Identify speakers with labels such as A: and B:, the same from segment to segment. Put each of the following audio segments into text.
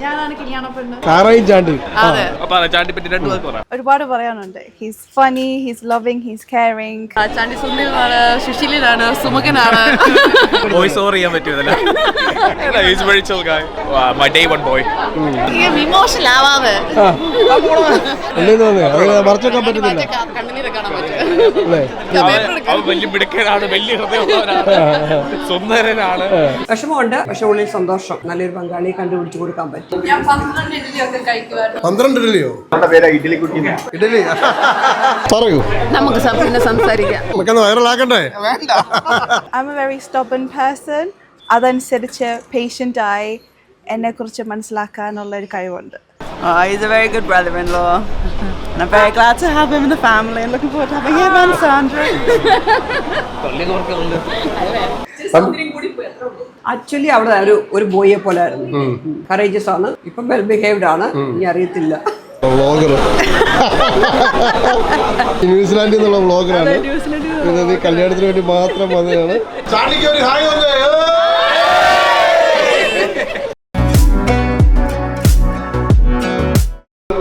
A: Yeah. കല്യാണ പെണ്ണ്?
B: കാറയും ചാണ്ട്
A: അതെ.
C: പറ ചാണ്ടിപ്പറ്റി രണ്ടു പേർക്ക് പറ
A: ഒരുപാട് പറയാനുണ്ട്. His funny his loving his caring Chandy സുന്ദരനാണ് സുശീലനാണ് സുമുഖനാണ്.
C: വോയിസ് ഓവർ ചെയ്യാൻ പറ്റുമല്ലോ is very chill guy my day one boy
A: emotional ആവാതെ.
B: അല്ലേ തോന്നുന്നു. അത് മറച്ചൊക്കാൻ പറ്റത്തില്ല.
A: കണ്ണിനീര് കാണാൻ പറ്റും.
B: അല്ലേ?
C: അവൻ വലിയ മിടുക്കനാണ് വലിയ ഹൃദയമുള്ളവനാണ്. സുന്ദരനാണ്.
D: വിഷമമുണ്ട് പക്ഷെ ഉള്ളിൽ സന്തോഷം. നല്ലൊരു പങ്കാളിയെ കണ്ടുപിടിച്ചു കൊടുക്കാൻ പറ്റും.
A: ഞാൻ പന്ത്രണ്ട് ഇഡ്ഡലിയൊക്കെ കഴിക്കുമായിരുന്നു
B: പന്ത്രണ്ട് ഇഡലിയോ ഇഡലി പറയൂ
A: നമുക്ക് പിന്നെ സംസാരിക്കാം
B: നമുക്കൊന്ന് വൈറലാക്കണ്ടേ
A: I'm a very stubborn person. അതനുസരിച്ച് പേഷ്യന്റ് ആയി എന്നെക്കുറിച്ച് മനസ്സിലാക്കാനുള്ള ഒരു കഴിവുണ്ട്
E: Oh, he's a very good brother-in-law. And I'm very glad to have him in the family and looking forward to having him and Sandra.
D: Actually അവിടെ ഒരു ഒരു ബോയെ പോലെ ആയിരുന്നു കറേജസ് ആണ്. ഇപ്പം വെൽ ബിഹേവ്ഡ് ആണ്. ഇനി അറിയത്തില്ല.
B: വ്ളോഗർ ന്യൂസിലാൻഡിൽ നിന്നുള്ള വ്ളോഗറാണ് കല്യാണത്തിന് വേണ്ടി മാത്രം വന്നതാണ്.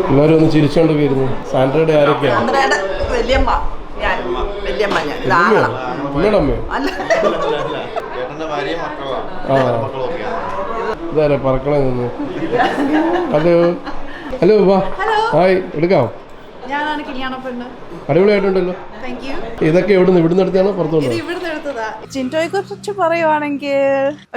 B: എല്ലാവരും ഒന്ന് ചിരിച്ചോണ്ടൊക്കെ ഇരുന്നു സാൻഡ്രയുടെ ആരൊക്കെയാണ്
E: വല്യമ്മ. ഞാൻ. വല്യമ്മ ഞാൻ.
B: അമ്മയോ? ഇതാരാ പറക്കണേ നിന്ന്? ഹലോ. ഹലോ വാ. ഹായ് എടുക്കാം
A: ഞാനാണ് കല്യാണ പെണ്ണ്.
B: അടിപൊളിയായിട്ടുണ്ടല്ലോ. ഇതൊക്കെ എവിടുന്ന് ഇവിടുന്ന് എടുത്താണോ പുറത്തുനിന്ന്
A: ഇത് ഇവിടുന്ന് എടുത്തതാ. ജിന്റോയെ കുറിച്ച് പറയുവാണെങ്കിൽ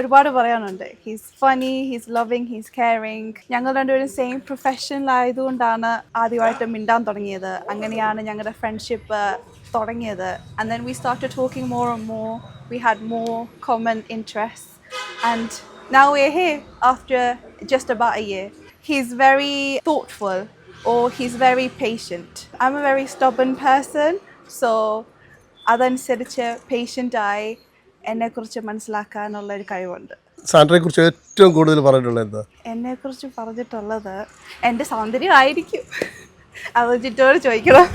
A: ഒരുപാട് പറയാനുണ്ട്. He's funny he's loving he's caring ഞങ്ങൾ രണ്ടുപേരും സെയിം പ്രൊഫഷനിലായതുകൊണ്ടാണ് ആദ്യമായിട്ട് മിണ്ടാൻ തുടങ്ങിയത്. അങ്ങനെയാണ് ഞങ്ങളുടെ ഫ്രണ്ട്ഷിപ്പ് തുടങ്ങിയത്. And then we start talking more and more we had more common interests. And now we're here after just about a year. He's very thoughtful or he's very patient. I'm a very stubborn person, so അതനുസരിച്ച് patient ആയി എന്നെക്കുറിച്ച് മനസ്സിലാക്കാനുള്ള ഒരു കഴിവുണ്ട്
B: സാൻഡ്രയെ കുറിച്ച് ഏറ്റവും കൂടുതൽ പറഞ്ഞിട്ടുള്ളത് എന്താ
A: എന്നെക്കുറിച്ച് പറഞ്ഞിട്ടുള്ളത് എന്റെ സൗന്ദര്യമായിരിക്കും അത് ചുറ്റോട് ചോദിക്കണം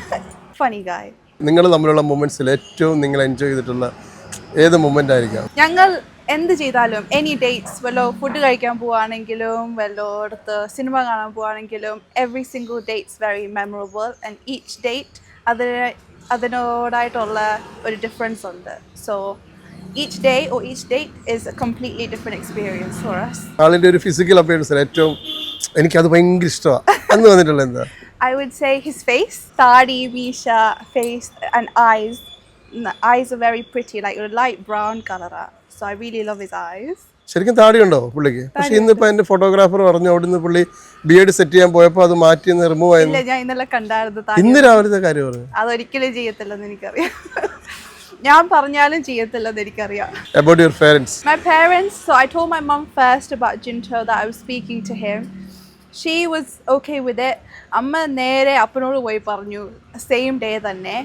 A: ഫണി ഗായ്
B: നിങ്ങൾ തമ്മിലുള്ള മൊമെന്റ്സിൽ ഏറ്റവും നിങ്ങൾ എൻജോയ് ചെയ്തിട്ടുള്ള ഏത് മൊമെന്റ് ആയിരിക്കാം?
A: ഞങ്ങൾ എന്ത് ചെയ്താലും എനി ഡേറ്റ്സ് വല്ലോ ഫുഡ് കഴിക്കാൻ പോവാണെങ്കിലും വല്ലോ അടുത്ത് സിനിമ കാണാൻ പോവാണെങ്കിലും every single dates very memorable and each date അതിന് അതിനോടായിട്ടുള്ള ഒരു ഡിഫറൻസ് ഉണ്ട്. So each day or each date is a completely different experience for us
B: ആളിന്റെ ഒരു ഫിസിക്കൽ അപ്പിയറൻസ് ഏറ്റവും എനിക്കത് ഭയങ്കര ഇഷ്ടമാണ് അന്ന് വന്നിട്ടുള്ള എന്താ?
A: I would say his face താടി മീശ face and eyes. Eyes are very pretty, like a light brown color. So I really love his eyes.
B: ശരിക്കും താടിയുണ്ടോ പുള്ളിക്ക് പക്ഷെ ഇന്നിപ്പോ എന്റെ ഫോട്ടോഗ്രാഫർ പറഞ്ഞു അവിടുന്ന് പുള്ളി ബിയേഡ് സെറ്റ് ചെയ്യാൻ പോയപ്പോ അത് മാറ്റി റിമൂവ് ആയിരുന്നു
A: ഞാൻ ഇന്നലെ കണ്ടായിരുന്നു.
B: ഇന്ന് രാവിലത്തെ കാര്യം പറഞ്ഞു
A: അതൊരിക്കലും ചെയ്യത്തില്ലെന്ന് എനിക്കറിയാം ഞാൻ പറഞ്ഞാലും ചെയ്യത്തില്ലെന്ന് എനിക്കറിയാം
B: about your parents
A: My parents, so I told my mom first about Jinto that I was speaking to him. She was okay with it. അമ്മ നേരെ അപ്പനോട് പോയി പറഞ്ഞു സെയിം ഡേ തന്നെ.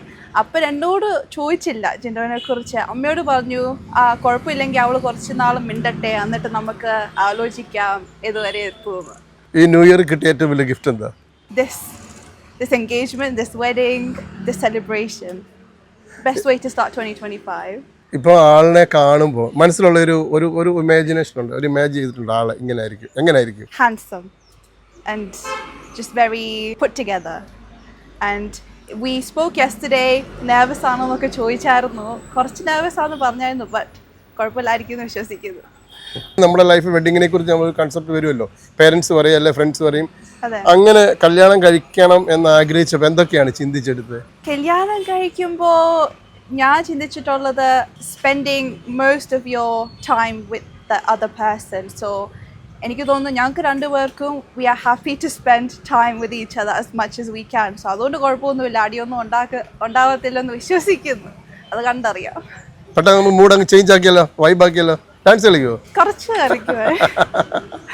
A: അപ്പൻ എന്നോട് ചോദിച്ചില്ല ജിൻഡോനെ കുറിച്ച് അമ്മയോട് പറഞ്ഞു ആ കുഴപ്പമില്ലെങ്കിൽ അവൾ കുറച്ച് നാൾ മിണ്ടട്ടെ എന്നിട്ട് നമുക്ക് ആലോചിക്കാം ഇതുവരെ എത്തുമെന്ന്.
B: ഈ ന്യൂ ഇയർ കിട്ടിയ ഏറ്റവും വലിയ ഗിഫ്റ്റ് എന്താ?
A: This this engagement this wedding this celebration best way to start twenty twenty five
B: ഇപ്പോൾ ആളിനെ കാണുമ്പോൾ മനസ്സിലുള്ള ഒരു ഒരു ഒരു ഇമാജിനേഷൻ ഉണ്ട്. ഒരു ഇമാജിൻ ചെയ്തിട്ടുണ്ട് ആളെ ഇങ്ങനെ ആയിരിക്കും എങ്ങനെ ആയിരിക്കും?
A: Handsome. And just very put together. And we spoke yesterday, nervous ആണെന്നൊക്കെ ചോദിച്ചായിരുന്നു. കുറച്ച് nervous ആണെന്ന് പറഞ്ഞായിരുന്നു ബട്ട് കുഴപ്പമില്ലായിരിക്കും എന്ന് വിശ്വസിക്കുന്നു.
B: നമ്മുടെ ലൈഫ് വെഡിങ്ങിനെ കുറിച്ച് നമ്മൾ കൺസെപ്റ്റ് വരുമല്ലോ. പേരൻസ് പറയും അല്ലെ ഫ്രണ്ട്സ് പറയും. അങ്ങനെ കല്യാണം കഴിക്കണം എന്ന് ആഗ്രഹിച്ചപ്പോൾ എന്തൊക്കെയാണ് ചിന്തിച്ചെടുത്തത്?
A: കല്യാണം കഴിക്കുമ്പോൾ ഞാൻ ചിന്തിച്ചിട്ടുള്ളത് spending most of your time with the other person so എനിക്ക് തോന്നുന്നു ഞങ്ങൾക്ക് രണ്ടുപേർക്കും we are happy to spend time with each other as much as we can so അതുകൊണ്ട് കുഴപ്പമൊന്നുമില്ല. അടിയൊന്നും ഉണ്ടാക്ക ഉണ്ടാകത്തില്ലെന്ന് വിശ്വസിക്കുന്നു. അത് കണ്ടറിയാം.
B: പെട്ടെന്ന് മൂഡ് അങ്ങ് ചേഞ്ച് ആക്കിയല്ലോ വൈബ് ആക്കിയല്ലോ. ഡാൻസ് കളിക്കുമോ
A: കുറച്ച് കളിക്കുവേ.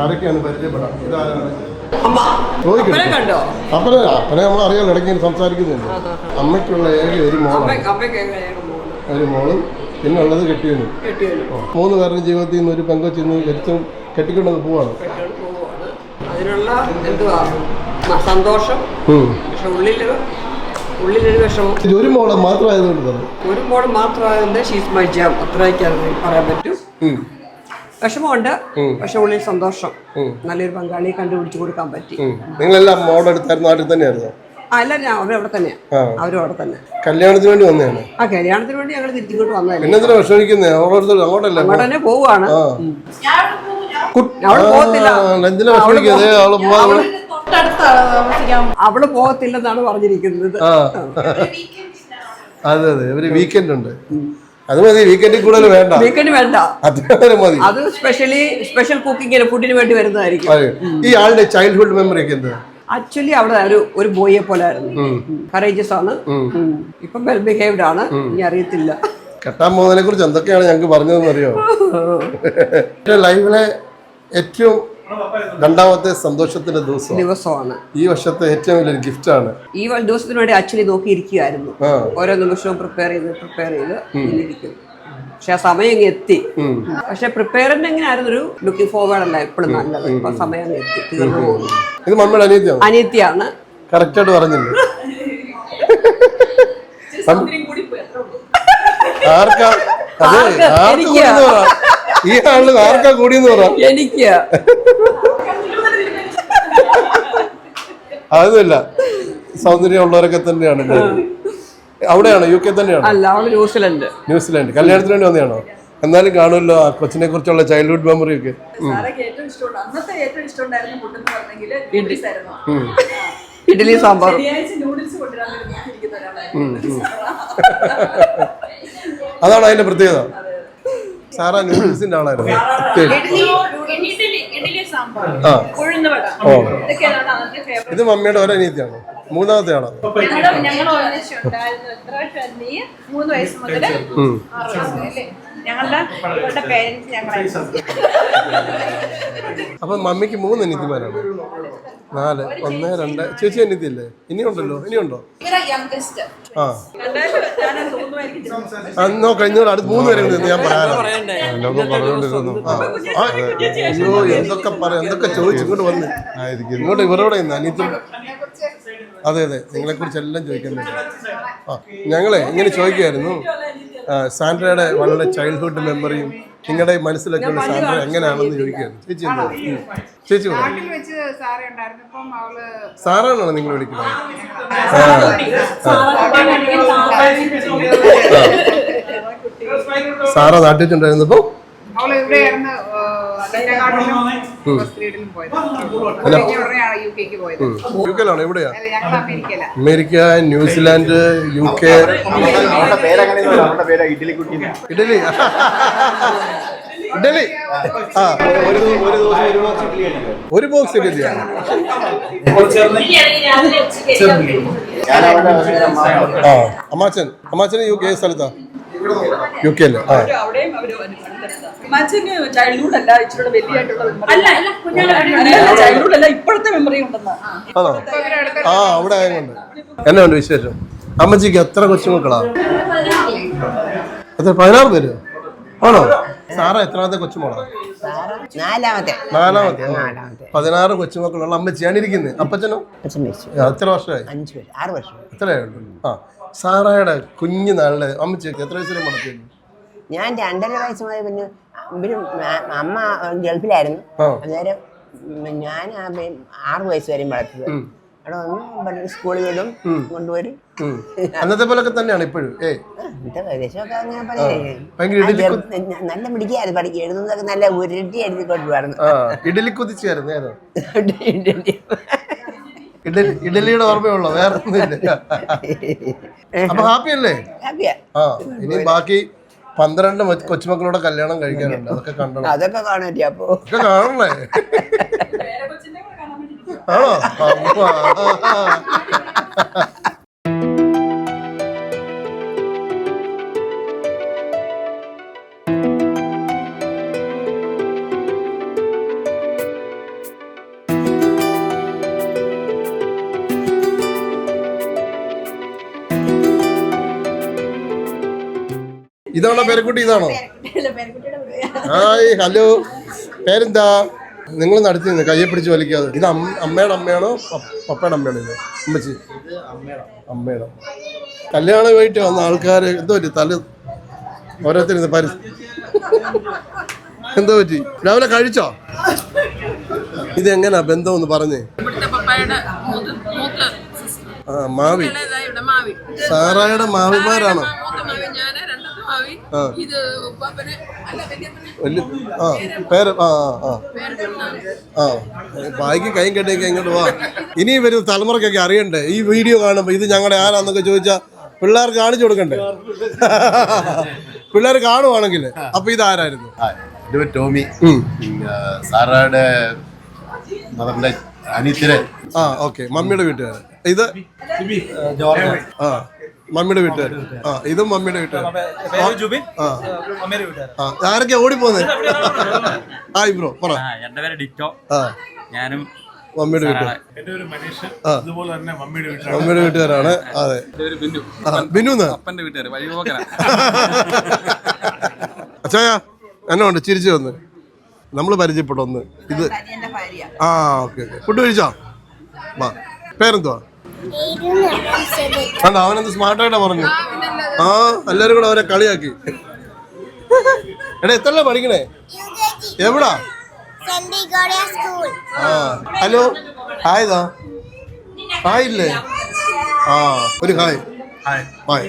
B: ആരൊക്കെയാണ് പരിചയപ്പെടാം ഇതാരാണ്?
D: കണ്ടോ?
B: അപ്പനെ അപ്പനെ നമ്മൾ അറിയാലോ ഇടയ്ക്ക് സംസാരിക്കുന്നുണ്ട്. അമ്മയ്ക്കുള്ള ഏക ഒരു മോളാണ്.
D: പോകുന്നത്
B: ഒരു മോളും പിന്നെ ഉള്ളത്
D: കെട്ടിയനും.
B: മൂന്ന് പേരുടെ ജീവിതത്തിൽ നിന്ന് ഒരു പെങ്കൊച്ചിന്ന് എടുത്തും കെട്ടിക്കൊണ്ടത് പോവാണ്.
D: അതിനുള്ള എന്തുവാ? സന്തോഷം. പക്ഷെ ഉള്ളിൽ ഉള്ളിലൊരു വിഷമം.
B: ഒരു മോളെ മാത്രമായതുകൊണ്ട്
D: ഒരു മോൾ മാത്രമായതുകൊണ്ട് ഷീസ് മൈ ജാം അത്രയൊക്കെ പറയാൻ പറ്റും. വിഷമമുണ്ട്. പക്ഷെ ഉള്ളിൽ സന്തോഷം. നല്ലൊരു പങ്കാളിയെ കണ്ടുപിടിച്ചു കൊടുക്കാൻ പറ്റി.
B: നിങ്ങളെല്ലാം മോഡൽ എടുത്തായിരുന്നു നാട്ടിൽ തന്നെയായിരുന്നു?
D: അല്ല ഞാൻ അവരവിടെ തന്നെയാണ് അവരും അവിടെ തന്നെ.
B: കല്യാണത്തിന് വേണ്ടി വന്നതാണ്?
D: ആ കല്യാണത്തിന് വേണ്ടി ഞങ്ങൾ തിരിച്ചിങ്ങോട്ട് വന്നതല്ലേ.
B: വിഷമിക്കുന്നേ? ഓരോരുത്തർ അങ്ങോട്ടല്ലേ
D: അങ്ങോട്ട് തന്നെ പോവാണ്. അവൾ പോകത്തില്ല. അവൾ പോകത്തില്ലെന്നാണ് പറഞ്ഞിരിക്കുന്നത്.
B: അതെ അതെ. ഒരു വീക്കെൻഡ് ഉണ്ട്. അത് മതി വീക്കെൻഡിൽ കൂടുതൽ വേണ്ട.
D: വീക്കെൻഡ് വേണ്ട.
B: അതുവരെ മതി.
D: അത് സ്പെഷ്യലി സ്പെഷ്യൽ കുക്കിങ്ങിന് ഫുഡിന് വേണ്ടി വരുന്നതായിരിക്കും.
B: ഈ ആളുടെ ചൈൽഡ്ഹുഡ് മെമ്മറി ഒക്കെ എന്താ?
D: ആക്ച്വലി അവിടെ ഒരു ഒരു ബോയെ പോലെ ആയിരുന്നു. കറേജസ് ആണ്. ഇപ്പം വെൽ ബിഹേവ്ഡ് ആണ്. ഇനി അറിയത്തില്ല.
B: കെട്ടാൻ പോകുന്നതിനെ കുറിച്ച് എന്തൊക്കെയാണ് ഞങ്ങൾക്ക് പറഞ്ഞതെന്ന് അറിയോ ലൈഫിലെ ഏറ്റവും രണ്ടാമത്തെ സന്തോഷത്തിന്റെ ദിവസം
D: ദിവസമാണ്.
B: ഈ വർഷത്തെ ഏറ്റവും വലിയൊരു ഗിഫ്റ്റ് ആണ്
D: ഈ ദിവസത്തിന് വേണ്ടി ആക്ച്വലി നോക്കിയിരിക്കുകയായിരുന്നു. ഓരോ നിമിഷവും പ്രിപ്പയർ ചെയ്ത് പ്രിപ്പയർ ചെയ്ത് ഇരിക്കും പക്ഷെ ആ സമയം അങ്ങ് എത്തി. പക്ഷെ പ്രിപ്പയറിന് എങ്ങനെയായിരുന്നു ഒരു ലുക്കിംഗ് ഫോർവേഡ് അല്ല എപ്പോഴും നല്ലത്. അപ്പൊ സമയം അങ്ങ് എത്തി തീർന്നു പോകുന്നു.
B: ഇത് മമ്മയുടെ അനിയത്തിയാണ്.
D: അനിയത്തിയാണ്
B: കറക്റ്റായിട്ട് പറഞ്ഞില്ലേ? ആർക്കാ? അതെ
D: ആർക്ക്?
B: ഈ ആൾ ആർക്കാ കൂടിയെന്ന് പറ.
D: എനിക്ക്.
B: അതൊന്നുമില്ല. സൗന്ദര്യമുള്ളവരൊക്കെ തന്നെയാണ് അവിടെയാണ്? യു കെ തന്നെയാണോ?
D: അല്ല അവൾ ന്യൂസിലൻഡ്.
B: ന്യൂസിലാൻഡ്. കല്യാണത്തിന് വേണ്ടി വന്നതാണോ? എന്നാലും കാണുമല്ലോ ആ കൊച്ചിനെ കുറിച്ചുള്ള ചൈൽഡ്ഹുഡ് മെമ്മറി ഒക്കെ.
D: ഇഡ്ഡലി. സാമ്പാർ
B: അതാണ് അതിന്റെ പ്രത്യേകത. സാറാ നൂഡിൽസിന്റെ ആളായിരുന്നു. ആ. ഓ. ഇത് മമ്മിയുടെ മൂന്നാമത്തെ ആണോ
F: ഞങ്ങൾ ഞങ്ങൾ ഒന്നിച്ചുണ്ടായിരുന്നു എത്ര നീ മൂന്ന് വയസ്സ് മുതൽ ആറ് വയസ്സ് വരെ അല്ലേ? ഞങ്ങളുടെ ഇവരുടെ പേരൻസ് ഞങ്ങളായിരുന്നു.
B: അപ്പൊ മമ്മിക്ക് മൂന്ന് അനിയത്തിമാരാണ്. നാല് ഒന്ന് രണ്ട്. ചേച്ചി അനിയത്തിയല്ലേ ഇനിയുണ്ടല്ലോ ഇനിയുണ്ടോ? ആ. നോക്കാം ഇന്നോട് അടുത്ത് മൂന്ന് പേരെ നിന്ന് ഞാൻ. ആ, അയ്യോ എന്തൊക്കെ പറയാം എന്തൊക്കെ ചോദിച്ചു ഇങ്ങോട്ട് വന്ന്. ഇങ്ങോട്ട് ഇവരോടെ ഇന്ന് അനിയത്തി. അതെ അതെ നിങ്ങളെ കുറിച്ച് എല്ലാം ചോദിക്കാൻ പറ്റും ആ ഞങ്ങളെ ഇങ്ങനെ ചോദിക്കുമായിരുന്നു ആ, സാൻഡ്രയുടെ വളരെ ചൈൽഡ്ഹുഡ് മെമ്മറിയും നിങ്ങളുടെ മനസ്സിലൊക്കെ ഉള്ള സാൻഡ്ര എങ്ങനെയാണെന്ന് ചോദിക്കുകയാണ്. ചേച്ചി എന്താ? ചേച്ചി സാറാണോ നിങ്ങൾ വിളിക്കുന്നത്? സാറ നാട്ടിൽ വെച്ചുണ്ടായിരുന്നപ്പോ
G: അവൾ ഇവിടെയായിരുന്നു യു
B: കെയിലാണോ? എവിടെയാ? America New Zealand U K. Idli idli ആ. ഒരു ബോക്സ് ഇഡലിയാ ആ. അമ്മാച്ചൻ. അമ്മാച്ചൻ യു കെ സ്ഥലത്താ? യു കെ അല്ലേ? ആ.
F: അവിടെയും അവർ മച്ചന് ചൈൽഡ്ഹുഡ് അല്ല ഇച്ചിരി ചൈൽഡ്ഹുഡ് ഇപ്പോഴത്തെ മെമ്മറി
B: ആ. അവിടെ ആയതുകൊണ്ട് വിശേഷം? അമ്മച്ചിക്ക് എത്ര കൊച്ചുമക്കളാ? എത്ര പതിനാറ് പേര്? ആണോ? സാറ എത്രാമത്തെ കൊച്ചുമോളാ?
H: നാലാമത്തെ.
B: നാലാമത്തെ
H: നാലാമത്തെ.
B: പതിനാറ് കൊച്ചുമക്കളുള്ള അമ്മച്ചിയാണ് ഇരിക്കുന്നത് അപ്പച്ചനോ? എത്ര വർഷമായി?
H: അഞ്ച് വർഷം.
B: എത്രയായിട്ടുണ്ട് ആ സാറയുടെ കുഞ്ഞു നാളിലെ അമ്മച്ചിയൊക്കെ എത്ര വയസ്സിലും മടക്കിയിരുന്നു
H: ഞാൻ രണ്ടര വയസ്സ് മുതൽ പിന്നെ ഇവർ അമ്മ ഗൾഫിലായിരുന്നു. അന്നേരം ഞാൻ ആറു വയസ്സ് വരെയും വളർത്തത് അവിടെ വന്ന് സ്കൂളിൽ വിടും കൊണ്ടുവരും
B: അന്നത്തെ പോലൊക്കെ തന്നെയാണ് ഇപ്പോഴും
H: നല്ല പിടിക്കായിരുന്നു പഠിക്കുക. എഴുതുന്നതൊക്കെ നല്ല ഉരുട്ടി എഴുതി
B: കൊണ്ടുപോയിരുന്നു ഇഡലി കുതിച്ചായിരുന്നു ഏതോ? ഇഡലി ഇഡലിയുടെ ഓർമ്മയുള്ളോ? വേറെ ഒന്നുമില്ല അപ്പൊ ഹാപ്പി അല്ലേ
H: ഹാപ്പിയാ.
B: ആ ഇനി ബാക്കി പന്ത്രണ്ട് കൊച്ചുമക്കളോടെ കല്യാണം കഴിക്കാനുണ്ട്. അതൊക്കെ കണ്ടണം.
H: അതൊക്കെ കാണാറ്റി അപ്പോ.
B: ഒക്കെ കാണണേ. ആണോ? ഇതാണോ പേരക്കുട്ടി? ഇതാണോ? Hi hello. പേരെന്താ? നിങ്ങൾ നടത്തി നിന്ന് കയ്യെ പിടിച്ച് വലിക്കാതെ. ഇത് അമ്മ- അമ്മയുടെ അമ്മയാണോ? പപ്പ- പപ്പയുടെ അമ്മയാണോ ഇത്? അമ്മച്ചി. അമ്മയുടെ. കല്യാണം പോയിട്ട് വന്ന ആൾക്കാർ എന്തോ പറ്റി? തല ഓരോരുത്തരും പരി എന്തോ പറ്റി? രാവിലെ കഴിച്ചോ? ഇത് എങ്ങനാ ബന്ധം ഒന്ന് പറഞ്ഞേ ആ മാവി. സാറായുടെ മാവിമാരാണോ? ആ. വലിയ ആ പേര് ആ ആ ബാക്കി കൈയും കെട്ടിയൊക്കെ ഇങ്ങോട്ട് വാ. ഇനി വരും തലമുറക്കൊക്കെ അറിയണ്ടേ? ഈ വീഡിയോ കാണുമ്പോൾ ഇത് ഞങ്ങളുടെ ആരാന്നൊക്കെ ചോദിച്ചാ പിള്ളേർ കാണിച്ചു കൊടുക്കണ്ടേ? പിള്ളേർ കാണുവാണെങ്കിൽ അപ്പൊ ഇതാരായിരുന്നു
I: ഇത് ടോമി.
B: ഉം.
I: അനിത്തിരെ സാറയുടെ മദറിന്റെ അനിയത്തിനെ
B: ആ ഓക്കെ. മമ്മിയുടെ വീട്ടുകാരൻ. ഇത്? ആ. മമ്മിയുടെ വീട്ടുകാർ ആ ഇതും മമ്മിയുടെ വീട്ടുകാർ ആ ആ. ആരൊക്കെയാ ഓടിപ്പോന്നെ? ഹായ് ബ്രോ പറ.
C: എന്റെ പേര് ഡിറ്റോ.
B: ആ.
C: ഞാനും
B: മമ്മിയുടെ വീട്ടുകാരാണ് മമ്മിയുടെ വീട്ടുകാരാണ്. അതെ. ബിനു
C: അപ്പന്റെ വീട്ടുകാർ
B: അച്ചായ എന്നാ ഉണ്ട്? ചിരിച്ചു വന്ന്. നമ്മൾ പരിചയപ്പെട്ടു ഒന്ന്. ഇത് ആ ഓക്കെ ഓക്കെ. ഫുഡ് കഴിച്ചോ? വാ. പേരെന്തുവാ? കണ്ടോ അവനെന്ത് സ്മാർട്ടായിട്ടാ പറഞ്ഞു. ആ എല്ലാരും കൂടെ അവരെ കളിയാക്കി. എടാ എത്ര പഠിക്കണേ? എവിടാ? ആ ഹലോ ഹായ് ദാ. ഹായ് ഇല്ലേ? ആ ഒരു ഹായ്. ഹായ്.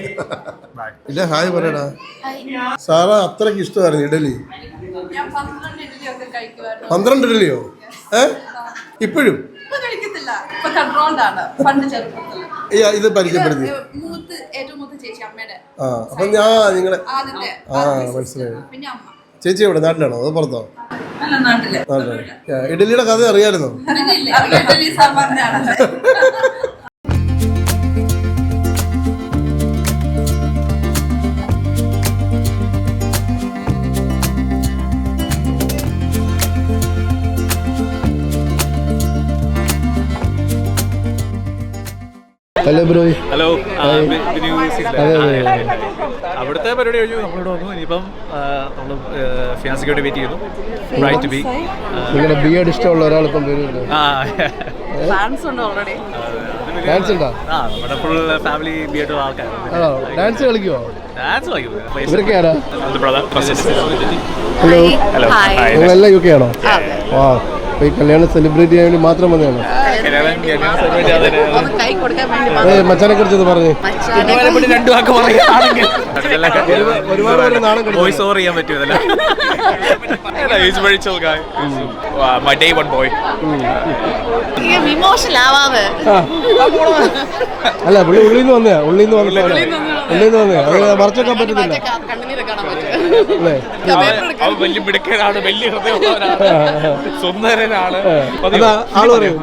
B: ഇല്ല ഹായ് പറയടാ. സാറാ അത്രയ്ക്ക് ഇഷ്ടമായിരുന്നു ഇഡലി. പന്ത്രണ്ട് ഇഡലിയോ? ഏ? ഇപ്പോഴും?
A: ഇപ്പൊ ഇപ്പൊ പണ്ട്
B: ഇത് പരിചയപ്പെടുത്തി.
A: മൂത്ത് ഏറ്റവും മൂത്ത ചേച്ചി അമ്മയുടെ
B: ആ അപ്പൊ ഞാൻ നിങ്ങളെ ആ മനസ്സിലായി.
A: പിന്നെ അമ്മ.
B: ചേച്ചി എവിടെ? നാട്ടിലാണോ? അതോ പുറത്തോ?
A: നാട്ടിലെ.
B: ഇഡലിയുടെ കഥ അറിയാമായിരുന്നോ ഹലോ ബ്രോ
C: ഹലോ അവിടുത്തെ പരിപാടി കഴിഞ്ഞു. നമ്മളിവിടെ വന്നു. ഇനിയിപ്പം നമ്മൾ ഫിയാൻസിക്ക് വേണ്ടി വെയിറ്റ് ചെയ്യുന്നു. റൈറ്റ് ടു ബി
B: നിങ്ങളുടെ ബി എഡ് ഇഷ്ടമുള്ള ഒരാളിപ്പം ഹലോ
C: ആ
A: ഫാൻസ് ഉണ്ട് ഓൾറെഡി
B: ഡാൻസ് ഉണ്ടോ?
C: ഹലോ നമ്മുടെ ഫുൾ ഫാമിലി ബി ഹലോ ആൾക്കാരാണ്.
B: ഹലോ ഡാൻസ് കളിക്കുമോ
C: ഡാൻസ്
B: ഇവരൊക്കെ ആരാ?
C: ഹലോ
B: ഹലോ
C: ഹലോ ഹായ്
B: നിങ്ങളെല്ലാം യു കെ ആണോ? വാ ഹലോ ഈ കല്യാണം സെലിബ്രേറ്റ് ചെയ്യാൻ വേണ്ടി മാത്രം വന്നതാണോ? മച്ചാനെ കുറിച്ച് പറഞ്ഞു.
C: രണ്ടു വാക്ക് പറയുകയാണെങ്കിൽ വോയിസ് ഓവർ ചെയ്യാൻ
A: ആവാതെ
B: അല്ല പുള്ളി ഉള്ളിൽ നിന്ന് വന്നയാ ഉള്ളിൽ നിന്ന് വന്ന ഉള്ളിൽ നിന്ന് വന്നയാ. അത് മറച്ചൊക്കാൻ പറ്റത്തില്ല.
C: വലിയ മിടുക്കനാണ് വലിയ ഹൃദയമുള്ളവനാണ്. സുന്ദരനാണ്.
B: അതാ ആൾ പറയൂ.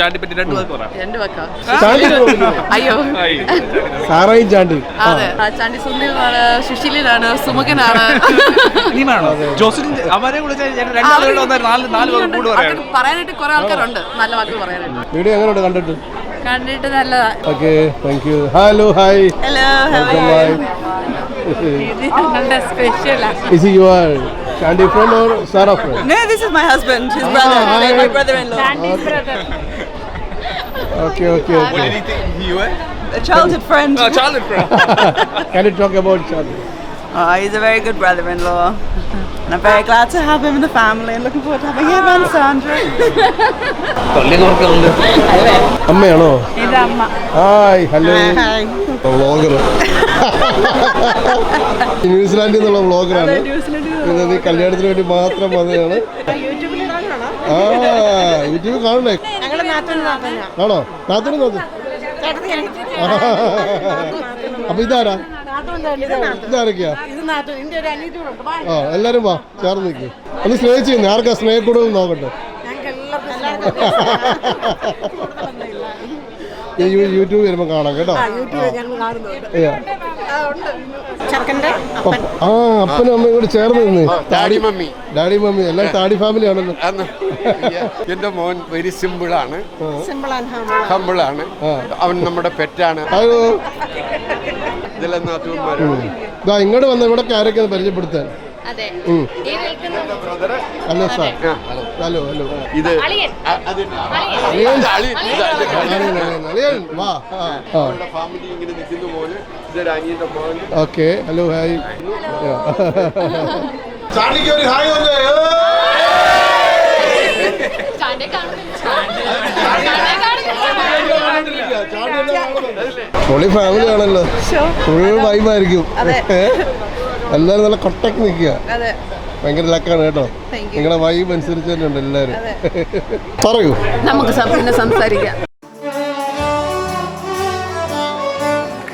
C: ചാണ്ടിപ്പറ്റി രണ്ടു വാക്ക് പറയാം
B: ചാണ്ടി.
A: അയ്യോ.
B: ചാണ്ടി.
A: അതെ. ചാണ്ടി സുന്ദരനാണ് സുശീലനാണ് സുമുഖനാണ്. അത് പറയാനായിട്ട് കുറെ ആൾക്കാരുണ്ട്. നല്ല വാക്കുകൾ പറയാനായിട്ട്.
B: വീഡിയോ എങ്ങനെയുണ്ട് കണ്ടിട്ട്?
A: കണ്ടിട്ട് നല്ലതാ.
B: Okay thank you hello hi
A: hello
B: welcome bye
A: ഞങ്ങളുടെ special
B: Is he your Shandy friend or Sarah friend?
E: No, this is my husband, his
B: Ah,
E: brother,
B: hi.
E: my brother-in-law.
B: Okay, okay, okay.
E: A childhood friend. A childhood friend.
B: Can you talk about childhood?
E: Oh, he's a very good brother-in-law. And I'm very glad to have him in the family and looking forward to having him and Sandra. hello.
B: അമ്മയാണോ
E: ഇത് അമ്മ
B: hi hello vlogger ന്യൂസിലാൻഡിൽ നിന്നുള്ള വ്ളോഗറാണ് നീ കല്യാണത്തിന് വേണ്ടി മാത്രം വന്നതാണ് ആ യൂട്യൂബ് കാണണ്ടേ ആണോ നാത്തോട് നോക്ക് അപ്പൊ ഇതാരാ? ഇതാരൊക്കെയാ? ആ എല്ലാരും വാ ചേർന്ന് നിൽക്ക് ഒന്ന് സ്നേഹിച്ച് ആർക്കാ സ്നേഹക്കൂടുതൽ നോക്കട്ടെ? യൂട്യൂബ് വരുമ്പോ കാണാം കേട്ടോ. ആ അപ്പനും അമ്മയും കൂടി ചേർന്ന് നിന്ന്.
I: Daddy mummy.
B: ഡാഡി മമ്മി എല്ലാം താടി ഫാമിലി ആണല്ലോ.
I: എന്റെ മോൻ വെരി സിമ്പിൾ ആണ്. ഹമ്പിൾ ആണ്. അവൻ നമ്മുടെ പെറ്റാണ്. ഇതെല്ലാം നാട്ടുകാരും
B: ഇതാ ഇങ്ങോട്ട് വന്ന ഇവിടെ ആരൊക്കെ പരിചയപ്പെടുത്താൻ.
J: അതെ.
B: ഉം.
J: ഈ നിൽക്കുന്ന
B: ഹലോ സാർ. Hello hello.
I: ഇത്
B: വാ
I: ഫാമിലി ഇങ്ങനെ നിൽക്കുന്ന പോലെ
B: ഹലോ ഹായ്. ഹായ് പൊളി ഫാമിലി ആണല്ലോ. ഫുൾ വൈബായിരിക്കും എല്ലാരും നല്ല കൊട്ടക്ക് നിൽക്കുക. ഭയങ്കര ലക്കാണ് കേട്ടോ. നിങ്ങളുടെ വൈബ് അനുസരിച്ച് തന്നെ ഉണ്ട് എല്ലാരും പറയൂ.
D: നമുക്ക് പിന്നെ സംസാരിക്കാം.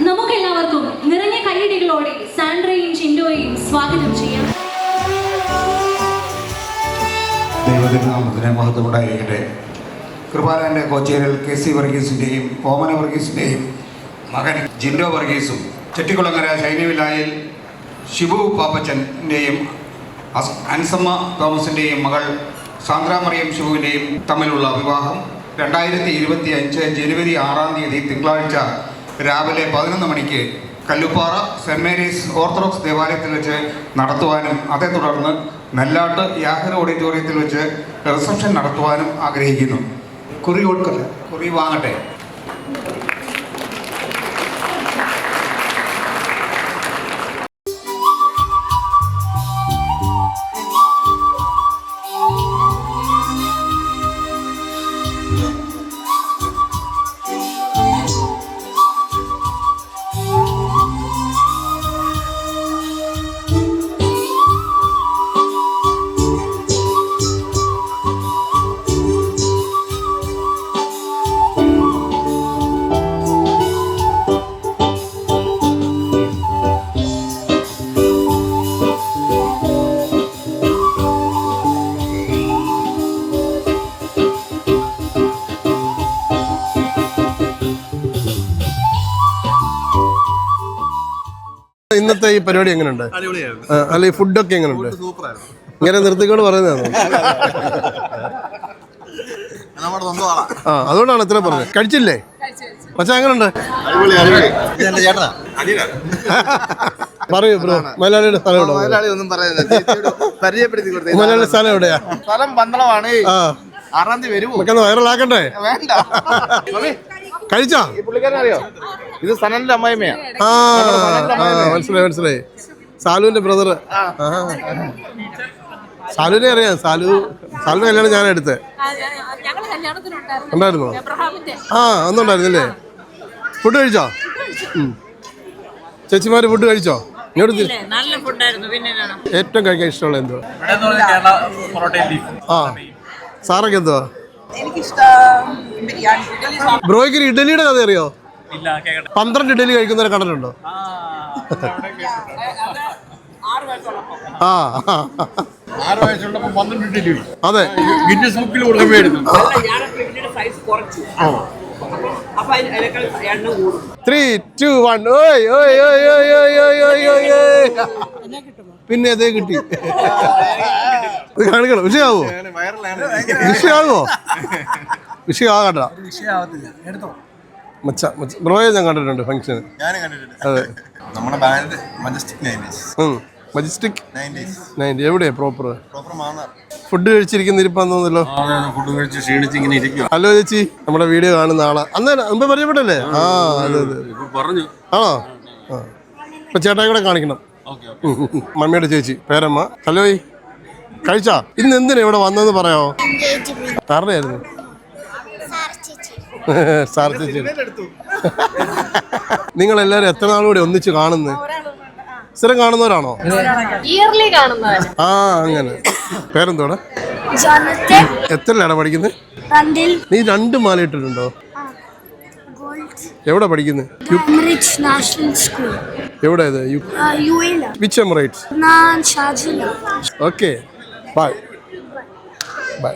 J: നമുക്കെല്ലാവർക്കും നിറഞ്ഞ കൈയടികളോടെ സാൻഡ്രയും ചിൻഡോയും സ്വാഗതം ചെയ്യാം.
K: ദൈവത്തിന് നാമത്തിന് മഹത്വം ഉണ്ടായിരിക്കട്ടെ കൃപാലന്റെ കോച്ചേരിൽ കെ സി വർഗീസിന്റെയും കോമന വർഗീസിന്റെയും മകൻ ജിൻഡോ വർഗീസും ചെട്ടിക്കുളങ്ങര ശൈനവിലായിൽ ഷിബു പാപ്പച്ചന്റെയും അൻസമ്മ തോമസിന്റെയും മകൾ സാന്ദ്രാമറിയം ഷുവിന്റെയും തമ്മിലുള്ള വിവാഹം രണ്ടായിരത്തി ഇരുപത്തി അഞ്ച് ജനുവരി ആറാം തീയതി തിങ്കളാഴ്ച രാവിലെ പതിനൊന്ന് മണിക്ക് കല്ലുപ്പാറ സെന്റ് മേരീസ് ഓർത്തഡോക്സ് ദേവാലയത്തിൽ വെച്ച് നടത്തുവാനും അതേ തുടർന്ന് നെല്ലാട്ട് യാഹർ ഓഡിറ്റോറിയത്തിൽ വെച്ച് റിസപ്ഷൻ നടത്തുവാനും ആഗ്രഹിക്കുന്നു. കുറി കൊടുക്കല്ല? കുറി വാങ്ങട്ടെ.
B: ഇന്നത്തെ ഈ പരിപാടി എങ്ങനെയുണ്ട്? അല്ല ഈ ഫുഡൊക്കെ എങ്ങനെയുണ്ട്? ഇങ്ങനെ നിർത്തിക്കൊണ്ട് പറയുന്നതാണ്? ആ അതുകൊണ്ടാണ് ഇത്ര പറഞ്ഞത്. കഴിച്ചില്ലേ? പക്ഷെ എങ്ങനെയുണ്ട്? പറയൂ ബ്രോ. മലയാളിയുടെ സ്ഥലം എവിടെ
L: ഒന്നും പറയുന്നില്ല. പരിചയപ്പെടുത്തി കൊടുത്തേ.
B: മലയാളിയുടെ സ്ഥലം എവിടെയാ?
L: സ്ഥലം പന്തളമാണ്.
B: ആ.
L: ആറാം തീയതി വരുമോ?
B: വൈറലാക്കണ്ടേ?
L: വേണ്ട.
B: കഴിച്ചാ?
L: അറിയോ ഇത് സനലിന്റെ അമ്മായിമ്മയാ.
B: ആ മനസ്സിലായി മനസ്സിലായി. സാലുവിന്റെ ബ്രദർ സാലുവിനെ അറിയാം. സാലു സാലുവിന്റെ കല്യാണം ഞാൻ എടുത്തത് ഉണ്ടായിരുന്നോ? ആ ഒന്നുണ്ടായിരുന്നില്ലേ ഫുഡ് കഴിച്ചോ. ചേച്ചിമാര് ഫുഡ് കഴിച്ചോ? ഇങ്ങോട്ട് ഏറ്റവും കഴിക്കാൻ ഇഷ്ടമുള്ള എന്തോ ആ. സാറൊക്കെ എന്തുവാ? ബ്രോയ്ക്ക് ഇഡലിയുടെ കഥ അറിയോ? പന്ത്രണ്ട് ഇഡലി കഴിക്കുന്നവരെ കണ്ടിട്ടുണ്ടോ?
C: ആ
B: അതെ.
I: ഗിന്നസ് ബുക്കിൽ കൊടുക്കാൻ
D: അപ്പൊ അതിനേക്കാൾ എണ്ണം കൂടും.
B: ത്രീ ടു വൺ ഓയ് ഓയ് ഓയ് ഓയ് ഓയ് ഓയ് ഓയ് ഓയ് ഓയ്. പിന്നെ അതേ കിട്ടി. ഇത് കാണിക്കണം. വിഷയാവോ വിഷയാവോ വിഷയമാകണ്ട മച്ച മച്ച. ബ്രോയെ ഞാൻ കണ്ടിട്ടുണ്ട്
L: കണ്ടിട്ടുണ്ട്.
B: അതെ.
L: നമ്മുടെ band majestic nineties
B: majestic? Ninety എവിടെയാ പ്രോപ്പർ ഫുഡ് കഴിച്ചിരിക്കുന്ന ഇരിപ്പാന്ന് തോന്നുന്നല്ലോ.
I: ഫുഡ് കഴിച്ച് ക്ഷീണിച്ച് ഇങ്ങനെ ഇരിക്കും
B: ഹലോ ചേച്ചി നമ്മുടെ വീഡിയോ കാണുന്ന ആളാ. അന്ന് മുമ്പ് പരിചയപ്പെട്ടല്ലേ? ആ അതെ അതെ.
I: പറഞ്ഞു.
B: ആണോ? ആ. ഇപ്പൊ ചേട്ടായി കൂടെ കാണിക്കണം. മമ്മിയുടെ ചേച്ചി പേരമ്മ. ഹലോ കഴിച്ചാ? ഇന്ന് എന്തിനാ ഇവിടെ വന്നതെന്ന് പറയാമോ പറഞ്ഞായിരുന്നു സാർ ചേച്ചി. നിങ്ങൾ എല്ലാവരും എത്ര നാളും കൂടി ഒന്നിച്ച് കാണുന്നത് സ്ഥിരം കാണുന്നവരാണോ?
J: ഇയർലി
B: ആ അങ്ങനെ. പേരെന്തോടെ എത്രയിലാണ് പഠിക്കുന്നത് നീ രണ്ട് മാല ഇട്ടിട്ടുണ്ടോ? എവിടെ പഠിക്കുന്നത് എവിടെ ഇത്? Which Emirates okay bye bye